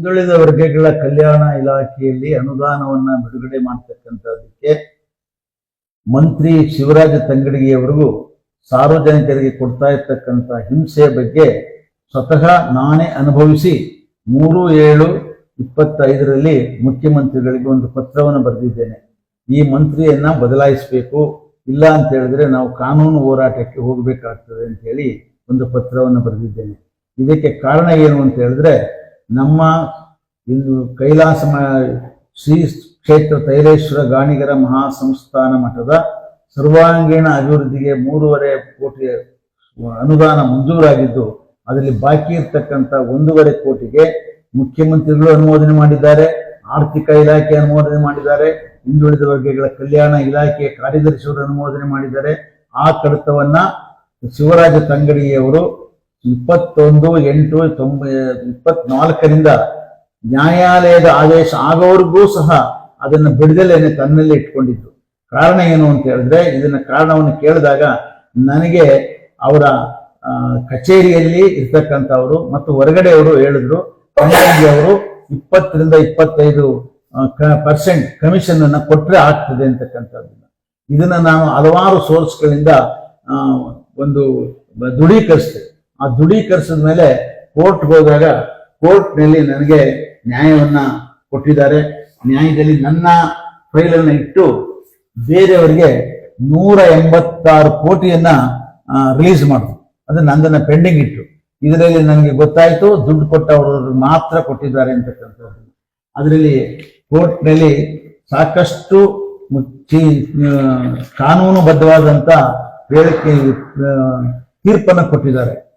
ಹಿಂದುಳಿದ ವರ್ಗಗಳ ಕಲ್ಯಾಣ ಇಲಾಖೆಯಲ್ಲಿ ಅನುದಾನವನ್ನ ಬಿಡುಗಡೆ ಮಾಡ್ತಕ್ಕಂಥದ್ದಕ್ಕೆ ಮಂತ್ರಿ ಶಿವರಾಜ ತಂಗಡಿಗೆಯವರೆಗೂ ಸಾರ್ವಜನಿಕರಿಗೆ ಕೊಡ್ತಾ ಇರ್ತಕ್ಕಂಥ ಹಿಂಸೆಯ ಬಗ್ಗೆ ಸ್ವತಃ ನಾನೇ ಅನುಭವಿಸಿ ಮೂರು ಏಳು ಇಪ್ಪತ್ತೈದರಲ್ಲಿ ಮುಖ್ಯಮಂತ್ರಿಗಳಿಗೆ ಒಂದು ಪತ್ರವನ್ನು ಬರೆದಿದ್ದೇನೆ. ಈ ಮಂತ್ರಿಯನ್ನ ಬದಲಾಯಿಸಬೇಕು, ಇಲ್ಲ ಅಂತ ಹೇಳಿದ್ರೆ ನಾವು ಕಾನೂನು ಹೋರಾಟಕ್ಕೆ ಹೋಗಬೇಕಾಗ್ತದೆ ಅಂತ ಹೇಳಿ ಒಂದು ಪತ್ರವನ್ನು ಬರೆದಿದ್ದೇನೆ. ಇದಕ್ಕೆ ಕಾರಣ ಏನು ಅಂತ ಹೇಳಿದ್ರೆ ನಮ್ಮ ಇಂದು ಕೈಲಾಸ ಶ್ರೀ ಕ್ಷೇತ್ರ ತೈಲೇಶ್ವರ ಗಾಣಿಗರ ಮಹಾಸಂಸ್ಥಾನ ಮಠದ ಸರ್ವಾಂಗೀಣ ಅಭಿವೃದ್ಧಿಗೆ ಮೂರುವರೆ ಕೋಟಿ ಅನುದಾನ ಮಂಜೂರಾಗಿದ್ದು, ಅದರಲ್ಲಿ ಬಾಕಿ ಇರ್ತಕ್ಕಂಥ ಒಂದೂವರೆ ಕೋಟಿಗೆ ಮುಖ್ಯಮಂತ್ರಿಗಳು ಅನುಮೋದನೆ ಮಾಡಿದ್ದಾರೆ, ಆರ್ಥಿಕ ಇಲಾಖೆ ಅನುಮೋದನೆ ಮಾಡಿದ್ದಾರೆ, ಹಿಂದುಳಿದ ವರ್ಗಗಳ ಕಲ್ಯಾಣ ಇಲಾಖೆಯ ಕಾರ್ಯದರ್ಶಿಯವರು ಅನುಮೋದನೆ ಮಾಡಿದ್ದಾರೆ. ಆ ಕಡತವನ್ನ ಶಿವರಾಜ ತಂಗಡಿಯವರು ಇಪ್ಪತ್ತೊಂದು, ಎಂಟು, ತೊಂಬ, ಇಪ್ಪತ್ನಾಲ್ಕರಿಂದ ನ್ಯಾಯಾಲಯದ ಆದೇಶ ಆಗೋವರೆಗೂ ಸಹ ಅದನ್ನ ಬಿಡದಲೇನೆ ತನ್ನಲ್ಲಿ ಇಟ್ಕೊಂಡಿತ್ತು. ಕಾರಣ ಏನು ಅಂತ ಹೇಳಿದ್ರೆ, ಇದನ್ನ ಕಾರಣವನ್ನು ಕೇಳಿದಾಗ ನನಗೆ ಅವರ ಕಚೇರಿಯಲ್ಲಿ ಇರ್ತಕ್ಕಂಥವರು ಮತ್ತು ಹೊರಗಡೆಯವರು ಹೇಳಿದ್ರು ತಂಗಡಿಗೆ ಅವರು ಇಪ್ಪತ್ತರಿಂದ ಇಪ್ಪತ್ತೈದು ಪರ್ಸೆಂಟ್ ಕಮಿಷನ್ ಅನ್ನ ಕೊಟ್ಟರೆ ಆಗ್ತದೆ ಅಂತಕ್ಕಂಥದ್ದನ್ನ ಇದನ್ನ ನಾನು ಹಲವಾರು ಸೋರ್ಸ್ಗಳಿಂದ ಒಂದು ದೃಢೀಕರಿಸ್ತೇವೆ ಆ ದೃಢೀಕರಿಸಿದ ಮೇಲೆ ಕೋರ್ಟ್ಗೆ ಹೋದಾಗ ಕೋರ್ಟ್ನಲ್ಲಿ ನನಗೆ ನ್ಯಾಯವನ್ನ ಕೊಟ್ಟಿದ್ದಾರೆ. ನ್ಯಾಯದಲ್ಲಿ ನನ್ನ ಫೈಲನ್ನು ಇಟ್ಟು ಬೇರೆಯವರಿಗೆ ನೂರ ಎಂಬತ್ತಾರು ಕೋಟಿಯನ್ನ ರಿಲೀಸ್ ಮಾಡಿದ್ರು. ಅದು ನಂದನ್ನ ಪೆಂಡಿಂಗ್ ಇಟ್ಟು. ಇದರಲ್ಲಿ ನನಗೆ ಗೊತ್ತಾಯ್ತು, ದುಡ್ಡು ಕೊಟ್ಟವರು ಮಾತ್ರ ಕೊಟ್ಟಿದ್ದಾರೆ ಅಂತಕ್ಕಂಥದ್ದು. ಅದರಲ್ಲಿ ಕೋರ್ಟ್ನಲ್ಲಿ ಸಾಕಷ್ಟು ಕಾನೂನುಬದ್ಧವಾದಂಥ ಹೇಳಿಕೆ ತೀರ್ಪನ್ನು ಕೊಟ್ಟಿದ್ದಾರೆ.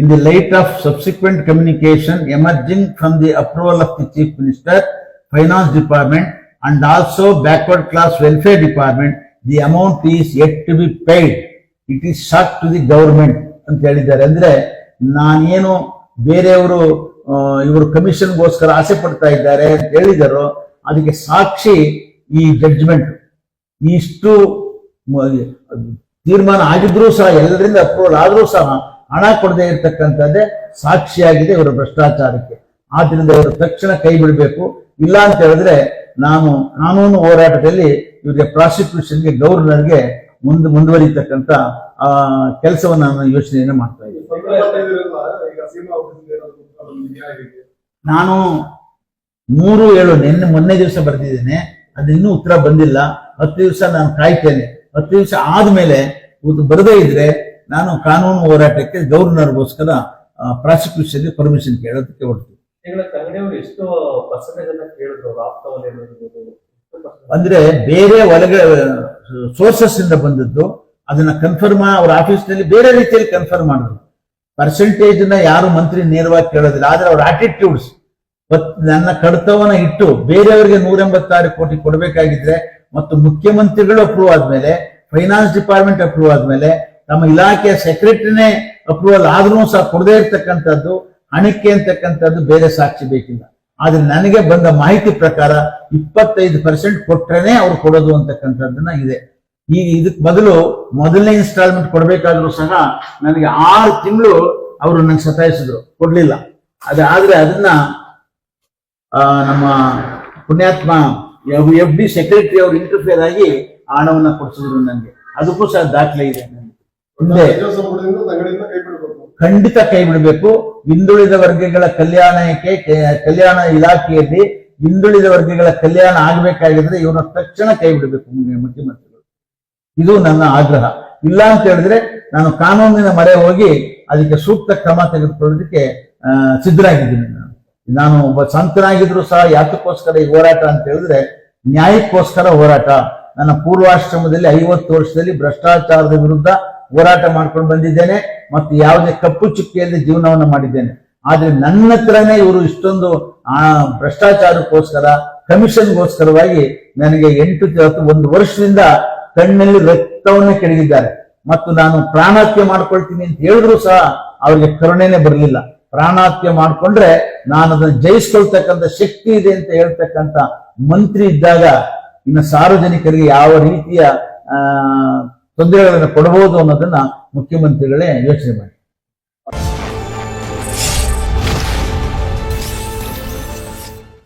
In the light of subsequent communication emerging from the approval of the chief minister finance department and also backward class welfare department the amount is yet to be paid it is shock to the government ಅಂತ ಹೇಳಿದ್ದಾರೆ. ಅಂದ್ರೆ ನಾನೇನು ಬೇರೆಯವರು ಇವರು ಕಮಿಷನ್ಗೋಸ್ಕರ ಆಸೆ ಪಡ್ತಾ ಇದ್ದಾರೆ ಅಂತ ಹೇಳಿದರು, ಅದಕ್ಕೆ ಸಾಕ್ಷಿ ಈ ಜಡ್ಜ್ಮೆಂಟ್ ಇಷ್ಟು ತೀರ್ಮಾನ ಆಗಿದ್ರೂ ಸಹ, ಎಲ್ಲರಿಂದ ಅಪ್ರೂವಲ್ ಆದರೂ ಸಹ ಹಣ ಕೊಡದೆ ಇರತಕ್ಕಂಥದ್ದೇ ಸಾಕ್ಷಿಯಾಗಿದೆ ಇವರ ಭ್ರಷ್ಟಾಚಾರಕ್ಕೆ. ಆದ್ರಿಂದ ಇವರು ತಕ್ಷಣ ಕೈ ಬಿಡಬೇಕು. ಇಲ್ಲ ಅಂತ ಹೇಳಿದ್ರೆ ನಾನು ಕಾನೂನು ಹೋರಾಟದಲ್ಲಿ ಇವರಿಗೆ ಪ್ರಾಸಿಕ್ಯೂಷನ್ಗೆ ಗೌರ್ನರ್ಗೆ ಮುಂದೆ ಮುಂದುವರಿತಕ್ಕಂಥ, ಆ, ಕೆಲಸವನ್ನು ನಾನು ಯೋಚನೆಯನ್ನು ಮಾಡ್ತಾ ಇದ್ದೀನಿ? ನಾನು ಮೂರು ಏಳು ನಿನ್ನೆ ಮೊನ್ನೆ ದಿವಸ ಬರೆದಿದ್ದೇನೆ. ಅದು ಇನ್ನೂ ಉತ್ತರ ಬಂದಿಲ್ಲ. ಹತ್ತು ದಿವಸ ನಾನು ಕಾಯ್ತೇನೆ. ಹತ್ತು ದಿವಸ ಆದ್ಮೇಲೆ ಬರದೇ ಇದ್ರೆ ನಾನು ಕಾನೂನು ಹೋರಾಟಕ್ಕೆ ಗವರ್ನರ್ಗೋಸ್ಕರ ಪ್ರಾಸಿಕ್ಯೂಷನ್ ಪರ್ಮಿಷನ್ ಕೇಳೋದಕ್ಕೆ ಆಪ್ತವಲ್ಲಿ ಅಂದ್ರೆ ಬೇರೆ ಒಳಗೆ ಸೋರ್ಸಸ್ ಇಂದ ಬಂದದ್ದು ಅದನ್ನ ಕನ್ಫರ್ಮ್ ಅವ್ರ ಆಫೀಸ್ನಲ್ಲಿ ಬೇರೆ ರೀತಿಯಲ್ಲಿ ಕನ್ಫರ್ಮ್ ಮಾಡಿದ್ರು. ಪರ್ಸೆಂಟೇಜ್ನ ಯಾರು ಮಂತ್ರಿ ನೇರವಾಗಿ ಕೇಳೋದಿಲ್ಲ ಆದ್ರೆ ಅವ್ರ ಆಟಿಟ್ಯೂಡ್ಸ್ ನನ್ನ ಕಡತವನ್ನ ಇಟ್ಟು ಬೇರೆಯವರಿಗೆ ನೂರ ಎಂಬತ್ತಾರು ಕೋಟಿ ಕೊಡಬೇಕಾಗಿದ್ರೆ ಮತ್ತು ಮುಖ್ಯಮಂತ್ರಿಗಳು ಅಪ್ರೂವ್ ಆದ್ಮೇಲೆ ಫೈನಾನ್ಸ್ ಡಿಪಾರ್ಟ್ಮೆಂಟ್ ಅಪ್ರೂವ್ ಆದ್ಮೇಲೆ ನಮ್ಮ ಇಲಾಖೆಯ ಸೆಕ್ರೆಟರಿನೇ ಅಪ್ರೂವಲ್ ಆದ್ರೂ ಸಹ ಕೊಡದೇ ಇರ್ತಕ್ಕಂಥದ್ದು, ಹಣಕ್ಕೆ ಅಂತಕ್ಕಂಥದ್ದು ಬೇರೆ ಸಾಕ್ಷಿ ಬೇಕಿಲ್ಲ. ಆದ್ರೆ ನನಗೆ ಬಂದ ಮಾಹಿತಿ ಪ್ರಕಾರ ಇಪ್ಪತ್ತೈದು ಪರ್ಸೆಂಟ್ ಕೊಟ್ರೇನೆ ಅವ್ರು ಕೊಡೋದು ಅಂತಕ್ಕಂಥದ್ದನ್ನ ಇದೆ. ಈ ಇದಕ್ ಬದಲು ಮೊದಲನೇ ಇನ್ಸ್ಟಾಲ್ಮೆಂಟ್ ಕೊಡ್ಬೇಕಾದ್ರೂ ಸಹ ನನಗೆ ಆರು ತಿಂಗಳು ಅವರು ನಂಗೆ ಸತಾಯಿಸಿದ್ರು. ಕೊಡ್ಲಿಲ್ಲ. ಅದಾದ್ರೆ ಅದನ್ನ ನಮ್ಮ ಪುಣ್ಯಾತ್ಮ ಎಫ್ ಡಿ ಸೆಕ್ರೆಟರಿ ಅವರು ಇಂಟರ್ಫೇರ್ ಆಗಿ ಹಣವನ್ನ ಕೊಡಿಸಿದ್ರು ನನಗೆ ಅದಕ್ಕೂ ಸಹ ದಾಖಲೆ ಇದೆ. ಹಿಂದೆ ಖಂಡಿತ ಕೈ ಬಿಡಬೇಕು ಹಿಂದುಳಿದ ವರ್ಗಗಳ ಕಲ್ಯಾಣಕ್ಕೆ ಕಲ್ಯಾಣ ಇಲಾಖೆಯಲ್ಲಿ ಹಿಂದುಳಿದ ವರ್ಗಗಳ ಕಲ್ಯಾಣ ಆಗಬೇಕಾಗಿದ್ರೆ ಇವರ ತಕ್ಷಣ ಕೈ ಬಿಡಬೇಕು ಮುಖ್ಯ- ಮುಖ್ಯಮಂತ್ರಿಗಳು. ಇದು ನನ್ನ ಆಗ್ರಹ. ಇಲ್ಲ ಅಂತ ಹೇಳಿದ್ರೆ ನಾನು ಕಾನೂನಿನ ಮರೆ ಹೋಗಿ ಅದಕ್ಕೆ ಸೂಕ್ತ ಕ್ರಮ ತೆಗೆದುಕೊಳ್ಳೋದಕ್ಕೆ ಸಿದ್ಧರಾಗಿದ್ದೀನಿ ನಾನು. ನಾನು ಒಬ್ಬ ಸಂತನಾಗಿದ್ರು ಸಹ ಯಾತಕ್ಕೋಸ್ಕರ ಈ ಹೋರಾಟ ಅಂತ ಹೇಳಿದ್ರೆ ನ್ಯಾಯಕ್ಕೋಸ್ಕರ ಹೋರಾಟ. ನನ್ನ ಪೂರ್ವಾಶ್ರಮದಲ್ಲಿ ಐವತ್ತು ವರ್ಷದಲ್ಲಿ ಭ್ರಷ್ಟಾಚಾರದ ವಿರುದ್ಧ ಹೋರಾಟ ಮಾಡ್ಕೊಂಡು ಬಂದಿದ್ದೇನೆ ಮತ್ತು ಯಾವುದೇ ಕಪ್ಪು ಚುಕ್ಕಿಯಲ್ಲಿ ಜೀವನವನ್ನು ಮಾಡಿದ್ದೇನೆ. ಆದ್ರೆ ನನ್ನ ಹತ್ರನೇ ಇವರು ಇಷ್ಟೊಂದು, ಆ, ಭ್ರಷ್ಟಾಚಾರಕ್ಕೋಸ್ಕರ, ಕಮಿಷನ್ಗೋಸ್ಕರವಾಗಿ ನನಗೆ ಎಂಟು ಒಂದು ವರ್ಷದಿಂದ ಕಣ್ಣಲ್ಲಿ ರಕ್ತವನ್ನು ಕೆಡಗಿದ್ದಾರೆ. ಮತ್ತು ನಾನು ಪ್ರಾಣಾತ್ಯ ಮಾಡ್ಕೊಳ್ತೀನಿ ಅಂತ ಹೇಳಿದ್ರು ಸಹ ಅವರಿಗೆ ಕರುಣೆನೆ ಬರಲಿಲ್ಲ. ಪ್ರಾಣಾತ್ಯ ಮಾಡ್ಕೊಂಡ್ರೆ ನಾನು ಅದನ್ನು ಜಯಿಸ್ಕೊಳ್ತಕ್ಕಂಥ ಶಕ್ತಿ ಇದೆ ಅಂತ ಹೇಳ್ತಕ್ಕಂಥ ಮಂತ್ರಿ ಇದ್ದಾಗ ಇನ್ನು ಸಾರ್ವಜನಿಕರಿಗೆ ಯಾವ ರೀತಿಯ ತೊಂದರೆಗಳನ್ನು ಕೊಡಬಹುದು ಅನ್ನೋದನ್ನ ಮುಖ್ಯಮಂತ್ರಿಗಳೇ ಯೋಚನೆ ಮಾಡಿ